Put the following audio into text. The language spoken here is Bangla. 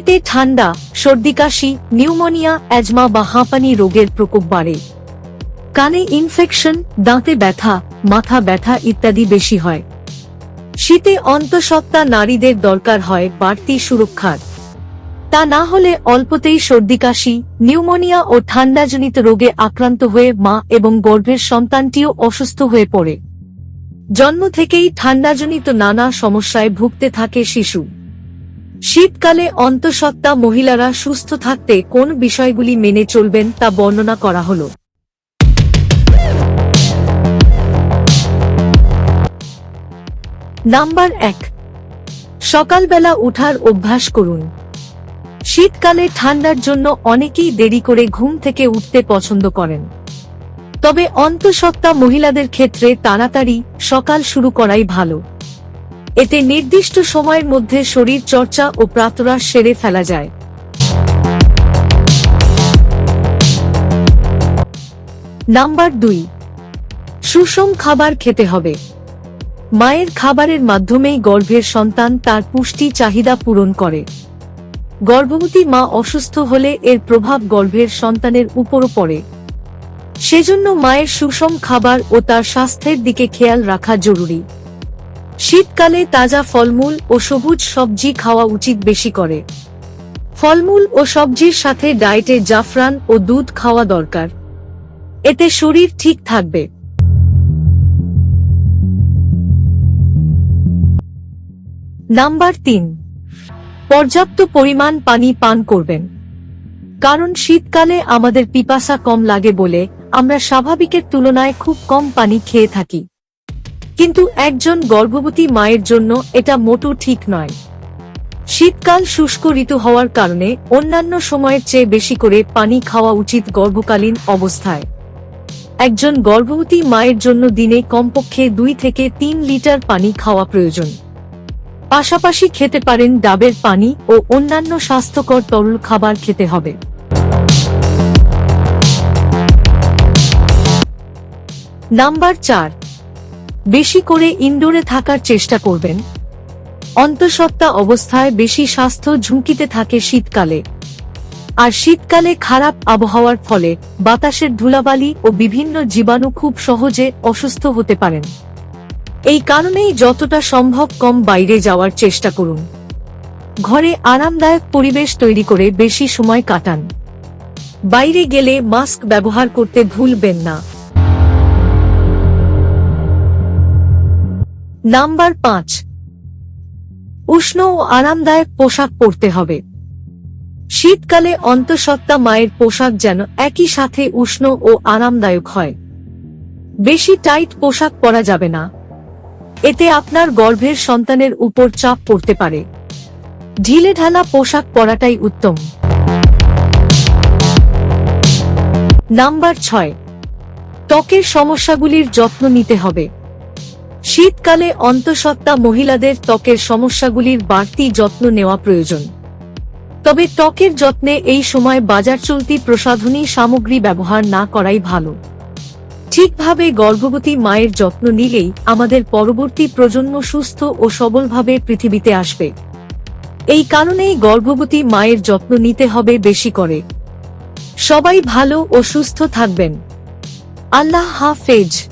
শীতে ঠান্ডা, সর্দি, কাশি, নিউমোনিয়া, অ্যাজমা বা হাঁপানি রোগের প্রকোপ বাড়ে। কানে ইনফেকশন, দাঁতে ব্যথা, মাথা ব্যথা ইত্যাদি বেশি হয়। শীতে অন্তঃসত্ত্বা নারীদের দরকার হয় বাড়তি সুরক্ষার। তা না হলে অল্পতেই সর্দি, কাশি, নিউমোনিয়া ও ঠান্ডাজনিত রোগে আক্রান্ত হয়ে মা এবং গর্ভের সন্তানটিও অসুস্থ হয়ে পড়ে। জন্ম থেকেই ঠান্ডাজনিত নানা সমস্যায় ভুগতে থাকে শিশু। শীতকালে অন্তঃসত্ত্বা মহিলারা সুস্থ থাকতে কোন বিষয়গুলি মেনে চলবেন তা বর্ণনা করা হল। নাম্বার এক, সকালবেলা উঠার অভ্যাস করুন। শীতকালে ঠান্ডার জন্য অনেকেই দেরি করে ঘুম থেকে উঠতে পছন্দ করেন। তবে অন্তঃসত্ত্বা মহিলাদের ক্ষেত্রে তাড়াতাড়ি সকাল শুরু করাই ভালো। এতে নির্দিষ্ট সময়ের মধ্যে শরীর চর্চা ও প্রাতরাশ সেরে ফেলা যায়। নাম্বার দুই, সুষম খাবার খেতে হবে। মায়ের খাবারের মাধ্যমেই গর্ভের সন্তান তার পুষ্টি চাহিদা পূরণ করে। গর্ভবতী মা অসুস্থ হলে এর প্রভাব গর্ভের সন্তানের উপরও পড়ে। সেজন্য মায়ের সুষম খাবার ও তার স্বাস্থ্যের দিকে খেয়াল রাখা জরুরি। শীতকালে তাজা ফলমূল ও সবুজ সবজি খাওয়া উচিত বেশি করে। ফলমূল ও সবজির সাথে ডায়েটে জাফরান ও দুধ খাওয়া দরকার। এতে শরীর ঠিক থাকবে। নাম্বার তিন। পর্যাপ্ত পরিমাণ পানি পান করবেন। কারণ শীতকালে আমাদের পিপাসা কম লাগে বলে আমরা স্বাভাবিকের তুলনায় খুব কম পানি খেয়ে থাকি। কিন্তু একজন গর্ভবতী মায়ের জন্য এটা মোটো ঠিক নয়। শীতকাল শুষ্ক ঋতু হওয়ার কারণে অন্যান্য সময়ের চেয়ে বেশি করে পানি খাওয়া উচিত গর্ভকালীন অবস্থায়। একজন গর্ভবতী মায়ের জন্য দিনে কমপক্ষে দুই থেকে তিন লিটার পানি খাওয়া প্রয়োজন। পাশাপাশি খেতে পারেন ডাবের পানি ও অন্যান্য স্বাস্থ্যকর তরল খাবার খেতে হবে। নাম্বার চার বেশি করে ইনডোরে থাকার চেষ্টা করবেন। অন্তঃসত্ত্বা অবস্থায় বেশি স্বাস্থ্য ঝুঁকিতে থাকে শীতকালে। আর শীতকালে খারাপ আবহাওয়ার ফলে বাতাসের ধুলাবালি ও বিভিন্ন জীবাণু খুব সহজে অসুস্থ হতে পারেন। এই কারণেই যতটা সম্ভব কম বাইরে যাওয়ার চেষ্টা করুন। ঘরে আরামদায়ক পরিবেশ তৈরি করে বেশি সময় কাটান। বাইরে গেলে মাস্ক ব্যবহার করতে ভুলবেন না। নাম্বার পাঁচ। উষ্ণ ও আরামদায়ক পোশাক পরতে হবে। শীতকালে অন্তঃসত্ত্বা মায়ের পোশাক যেন একই সাথে উষ্ণ ও আরামদায়ক হয়। বেশি টাইট পোশাক পরা যাবে না। এতে আপনার গর্ভের সন্তানের উপর চাপ পড়তে পারে। ঢিলে ঢালা পোশাক পরাটাই উত্তম। নাম্বার ছয়। ত্বকের সমস্যাগুলির যত্ন নিতে হবে। শীতকালে অন্তঃসত্ত্বা মহিলাদের ত্বকের সমস্যাগুলির বাড়তি যত্ন নেওয়া প্রয়োজন। তবে ত্বকের যত্নে এই সময় বাজার চলতি প্রসাধনী সামগ্রী ব্যবহার না করাই ভালো। ঠিকভাবে গর্ভবতী মায়ের যত্ন নিলেই আমাদের পরবর্তী প্রজন্ম সুস্থ ও সবলভাবে পৃথিবীতে আসবে। এই কারণেই গর্ভবতী মায়ের যত্ন নিতে হবে বেশি করে। সবাই ভালো ও সুস্থ থাকবেন। আল্লাহ হাফেজ।